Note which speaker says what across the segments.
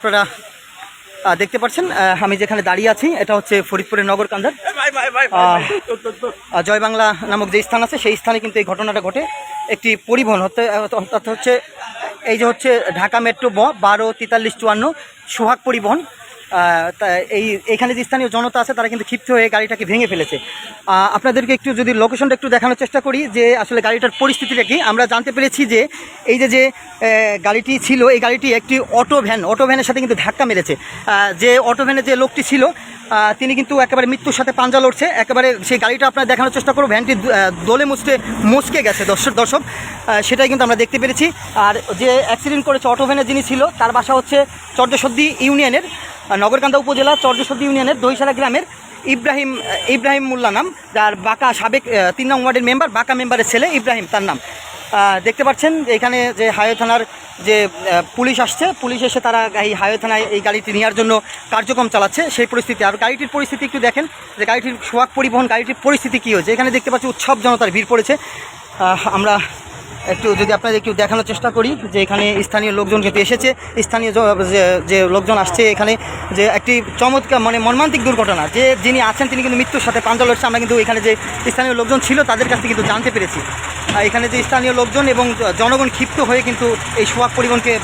Speaker 1: আপনারা দেখতে পাচ্ছেন আমি যেখানে দাঁড়িয়ে আছি এটা হচ্ছে ফরিদপুরের নগর কান্দার। জয় বাংলা নামক যে স্থান আছে সেই স্থানে কিন্তু এই ঘটনাটা ঘটে। একটি পরিবহন হতে অর্থাৎ হচ্ছে এই যে হচ্ছে ঢাকা মেট্রো ব বারো তেতাল্লিশ চুয়ান্ন সোহাগ পরিবহন। এই, এখানে যে স্থানীয় জনতা আছে, তারা কিন্তু ক্ষিপ্ত হয়ে গাড়িটাকে ভেঙে ফেলেছে। আপনাদেরকে একটু যদি লোকেশনটা একটু দেখানোর চেষ্টা করি, যে আসলে গাড়িটার পরিস্থিতিটা কি, আমরা জানতে পেরেছি যে এই যে যে গাড়িটি ছিল, এই গাড়িটি একটি অটো ভ্যান অটো ভ্যানের সাথে কিন্তু ধাক্কা মেরেছে। যে অটো ভ্যানে যে লোকটি ছিল তিনি কিন্তু একেবারে মৃত্যুর সাথে পাঞ্জা লড়ছে। একেবারে সেই গাড়িটা আপনার দেখানোর চেষ্টা করব ভ্যানটি দোলে মুচতে মুচকে গেছে, দর্শক দর্শক। সেটাই কিন্তু আমরা দেখতে পেরেছি। আর যে অ্যাক্সিডেন্ট করেছে অটো ভ্যানে যিনি ছিল, তার বাসা হচ্ছে চর্যসদ্দি ইউনিয়নের। নগরকান্দা উপজেলা চর্যসদ্দি ইউনিয়নের দহিসারা গ্রামের ইব্রাহিম ইব্রাহিম মোল্লা নাম, যার বাঁকা সাবেক তিন নং ওয়ার্ডের মেম্বার, বাঁকা মেম্বারের ছেলে ইব্রাহিম, তার নাম। দেখতে পাচ্ছেন এখানে যে হাইওয়ে থানার যে পুলিশ আসছে, পুলিশ এসে তারা এই হাইওয়ে থানায় এই গাড়িটি নেওয়ার জন্য কার্যক্রম চালাচ্ছে। সেই পরিস্থিতি, আর গাড়িটির পরিস্থিতি একটু দেখেন যে গাড়িটির সোয়াগ পরিবহন, গাড়িটির পরিস্থিতি কী হয়েছে? এখানে দেখতে পাচ্ছি উৎসব জনতার ভিড় পড়েছে। আমরা একটু যদি আপনাদের একটু দেখানোর চেষ্টা করি যে এখানে স্থানীয় লোকজন কিন্তু এসেছে। স্থানীয় যে- লোকজন আসছে এখানে, যে একটি চমৎকার মানে মর্মান্তিক দুর্ঘটনা, যে যিনি আছেন তিনি কিন্তু মৃত্যুর সাথে পাঞ্জা লড়ছে। আমরা কিন্তু এখানে যে স্থানীয় লোকজন ছিল তাদের কাছ থেকে কিন্তু জানতে পেরেছি। আর এখানে যে স্থানীয় লোকজন এবং জনগণ ক্ষিপ্ত হয়ে কিন্তু এই সোয়াগ পরিবহনকে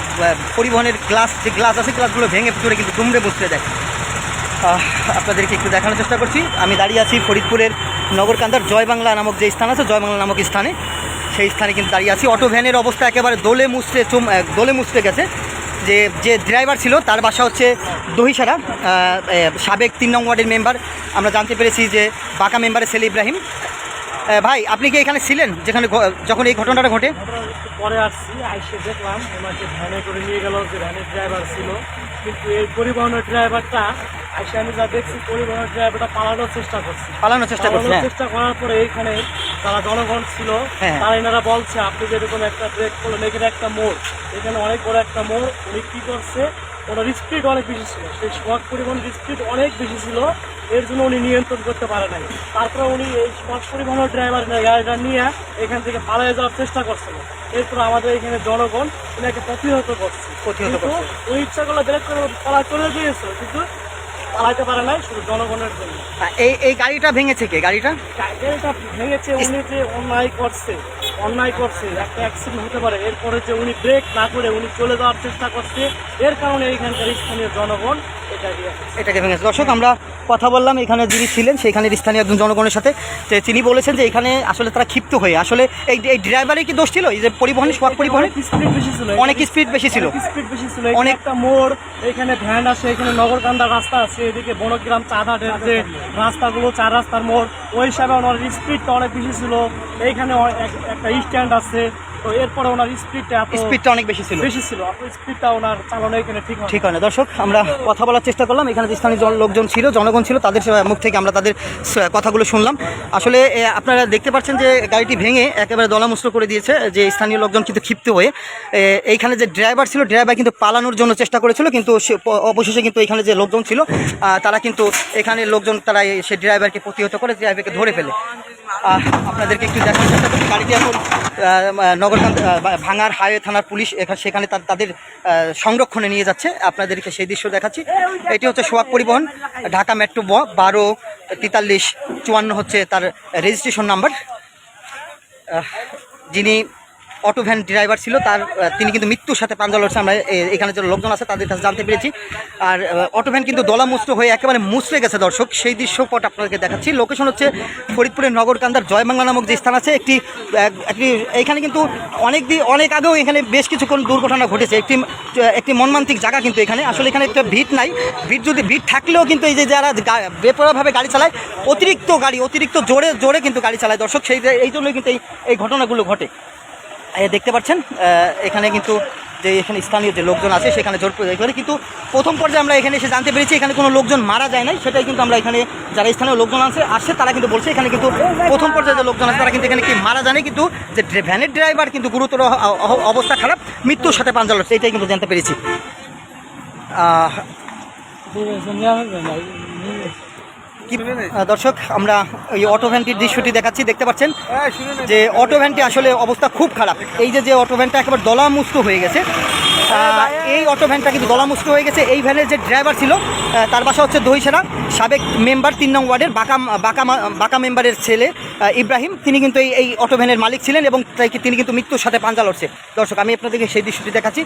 Speaker 1: পরিবহনের গ্লাস, যে গ্লাস আছে গ্লাসগুলো ভেঙে ভিতরে কিন্তু দুমড়ে বসতে দেয়। আপনাদেরকে একটু দেখানোর চেষ্টা করছি। আমি দাঁড়িয়ে আছি ফরিদপুরের নগরকান্দার জয় বাংলা নামক যে স্থান আছে জয় বাংলা নামক স্থানে। সেই স্থানে কিন্তু দাঁড়িয়ে আছি। অটো ভ্যানের অবস্থা একেবারে দোলে মুসড়ে চুম দোলে মুসড়ে গেছে। যে যে ড্রাইভার ছিল তার বাসা হচ্ছে দহিসারা সাবেক তিন নং ওয়ার্ডের মেম্বার আমরা জানতে পেরেছি যে বাঁকা মেম্বারের ছেলে ইব্রাহিম ভাই আপনি কি এখানে ছিলেন? যেখানে যখন এই ঘটনাটা ঘটে?
Speaker 2: পরে আসছি আইসে দেখলাম ওনাকে ভ্যানে করে নিয়ে গেল যে ভ্যানের ড্রাইভার ছিল। কিন্তু এই পরিবহনের ড্রাইভারটা আইসে আমি যা দেখছি পরিবহনের ড্রাইভারটা পালানোর চেষ্টা করছে।
Speaker 1: পালানোর চেষ্টা করছে হ্যাঁ।
Speaker 2: চেষ্টা করার পরে এইখানে যারা জনগণ ছিল
Speaker 1: হ্যাঁ।
Speaker 2: তারা এনারা বলছে আপনি যেরকম একটা ব্রেক করলেন এখানে একটা মোড় এখানে অনেক বড় একটা মোড় উনি কি করছে? ওনার স্পিড অনেক বেশি ছিল। সেই সোয়াগ পরিবহনের স্পিড অনেক বেশি ছিল এর জন্য উনি নিয়ন্ত্রণ করতে পারে নাই। তারপরে উনি এই সোয়াগ পরিবহনের ড্রাইভার গাড়িটা নিয়ে এখান থেকে পালিয়ে যাওয়ার চেষ্টা করছিল। এরপর আমাদের এখানে জনগণ ওনাকে প্রতিহত করছে।
Speaker 1: প্রতিহত করছে।
Speaker 2: ওই ইচ্ছা করলে ব্রেক করে পালা চলে গিয়েছে কিন্তু পালাইতে পারে নাই শুধু জনগণের জন্য।
Speaker 1: এই এই গাড়িটা ভেঙেছে কে? গাড়িটা?
Speaker 2: গাড়িটা ভেঙেছে উনি যে অন্যায় করছে অন্যায় করছে একটা অ্যাক্সিডেন্ট হতে পারে। এরপরে যে উনি ব্রেক না করে উনি চলে যাওয়ার চেষ্টা করছে এর কারণে এইখানকার স্থানীয় জনগণ
Speaker 1: এটাকে ভেঙেছে দর্শক আমরা কথা বললাম এখানে যিনি ছিলেন সেইখানে স্থানীয় একজন জনগণের সাথে। যে তিনি বলেছেন যে এখানে আসলে তারা ক্ষিপ্ত হয়ে আসলে এই এই ড্রাইভারের কি দোষ ছিল? এই যে পরিবহন সোয়াগ পরিবহনে? অনেক স্পিড বেশি ছিল
Speaker 2: স্পিড বেশি ছিল।
Speaker 1: অনেক-
Speaker 2: অনেক মোড় এখানে ভ্যান আছে এখানে নগরকান্দা রাস্তা আছে এদিকে বনগ্রাম চাঁদাটের যে রাস্তাগুলো চার রাস্তার মোড় ওই হিসাবে ওনার স্পিডটা অনেক বেশি ছিল। এইখানে একটা স্ট্যান্ড আছে তো এরপরে ওনার স্পিডটা এত
Speaker 1: স্পিডটা অনেক বেশি ছিল।
Speaker 2: বেশি ছিল। আপনার স্পিডটা ওনার চালানো এখানে ঠিক
Speaker 1: ঠিক হয় না। দর্শক আমরা কথা বলার চেষ্টা করলাম। এখানে যে স্থানীয় জন- লোকজন ছিল জনগণ ছিল তাদের মুখ থেকে আমরা তাদের কথাগুলো শুনলাম। আসলে আপনারা দেখতে পাচ্ছেন যে গাড়িটি ভেঙে একেবারে দলামুস্ত করে দিয়েছে যে স্থানীয় লোকজন কিন্তু ক্ষিপ্ত হয়ে। এইখানে যে ড্রাইভার ছিল ড্রাইভার কিন্তু পালানোর জন্য চেষ্টা করেছিল কিন্তু সে অবশেষে কিন্তু এখানে যে লোকজন ছিল তারা কিন্তু এখানে লোকজন তারা সে ড্রাইভারকে প্রতিহত করে ড্রাইভারকে ধরে ফেলে। আপনাদেরকে একটু দেখার চেষ্টা করছি। গাড়িটি এখন নগরকান্ত ভাঙার হাইওয়ে থানার পুলিশ এখানে সেখানে তাদের সংরক্ষণে নিয়ে যাচ্ছে। আপনাদেরকে সেই দৃশ্য দেখাচ্ছি। এটি হচ্ছে সোয়াক পরিবহন, ঢাকা মেট্রো বারো তেতাল্লিশ চুয়ান্ন হচ্ছে তার রেজিস্ট্রেশন নাম্বার যিনি অটো ভ্যান ড্রাইভার ছিল, তার তিনি কিন্তু মৃত্যুর সাথে পাঞ্জা লড়ছে। আমরা এখানে যে লোকজন আছে তাদের কাছে জানতে পেরেছি। আর অটো ভ্যান কিন্তু দলামুষ্ট হয়ে একেবারে মুচড়ে গেছে দর্শক। সেই দৃশ্যপট আপনাদেরকে দেখাচ্ছি। লোকেশন হচ্ছে ফরিদপুরের নগরকান্দার জয়বাংলা নামক যে স্থান আছে, একটি একটি, এখানে কিন্তু অনেক দিন অনেক আগেও এখানে বেশ কিছুক্ষণ দুর্ঘটনা ঘটেছে। একটি একটি মর্মান্তিক জায়গা কিন্তু এখানে। আসলে এখানে একটা ভিড় নাই। ভিড় যদি, ভিড় থাকলেও কিন্তু এই যে যারা বেপরোয়াভাবে গাড়ি চালায়, অতিরিক্ত গাড়ি, অতিরিক্ত জোরে জোরে কিন্তু গাড়ি চালায় দর্শক। সেই, এই জন্যই কিন্তু এই ঘটনাগুলো ঘটে। দেখতে পাচ্ছেন এখানে কিন্তু যে এখানে স্থানীয় যে লোকজন আছে, সেখানে জোর এখানে কিন্তু প্রথম পর্যায়ে আমরা এখানে এসে জানতে পেরেছি, এখানে কোনো লোকজন মারা যায় নাই। সেটাই কিন্তু আমরা এখানে যারা স্থানীয় লোকজন আছে, আসছে, তারা কিন্তু বলছে, এখানে কিন্তু প্রথম পর্যায়ে যে লোকজন আছে, তারা কিন্তু এখানে কি মারা জানে কিন্তু যে ভ্যানের ড্রাইভার কিন্তু গুরুতর অবস্থা খারাপ, মৃত্যুর সাথে পাঞ্জাল লড়ছে, এটাই কিন্তু জানতে পেরেছি। কি দর্শক আমরা এই অটো ভ্যানটির দৃশ্যটি দেখাচ্ছি দেখতে পাচ্ছেন? যে অটো ভ্যানটি আসলে অবস্থা খুব খারাপ। এই যে যে অটো ভ্যানটা একেবারে দলামুস্ত হয়ে গেছে এই অটো ভ্যানটা কিন্তু দলামুষ্ট হয়ে গেছে। এই ভ্যানের যে ড্রাইভার ছিল তার বাসা হচ্ছে দহিসেরা সাবেক মেম্বার তিন নং ওয়ার্ডের বাঁকা বাঁকা বাঁকা মেম্বারের ছেলে ইব্রাহিম। তিনি কিন্তু এই এই অটো ভ্যানের মালিক ছিলেন এবং তাই তিনি কিন্তু মৃত্যুর সাথে পাঞ্জা লড়ছে। দর্শক আমি আপনাদেরকে সেই দৃশ্যটি দেখাচ্ছি।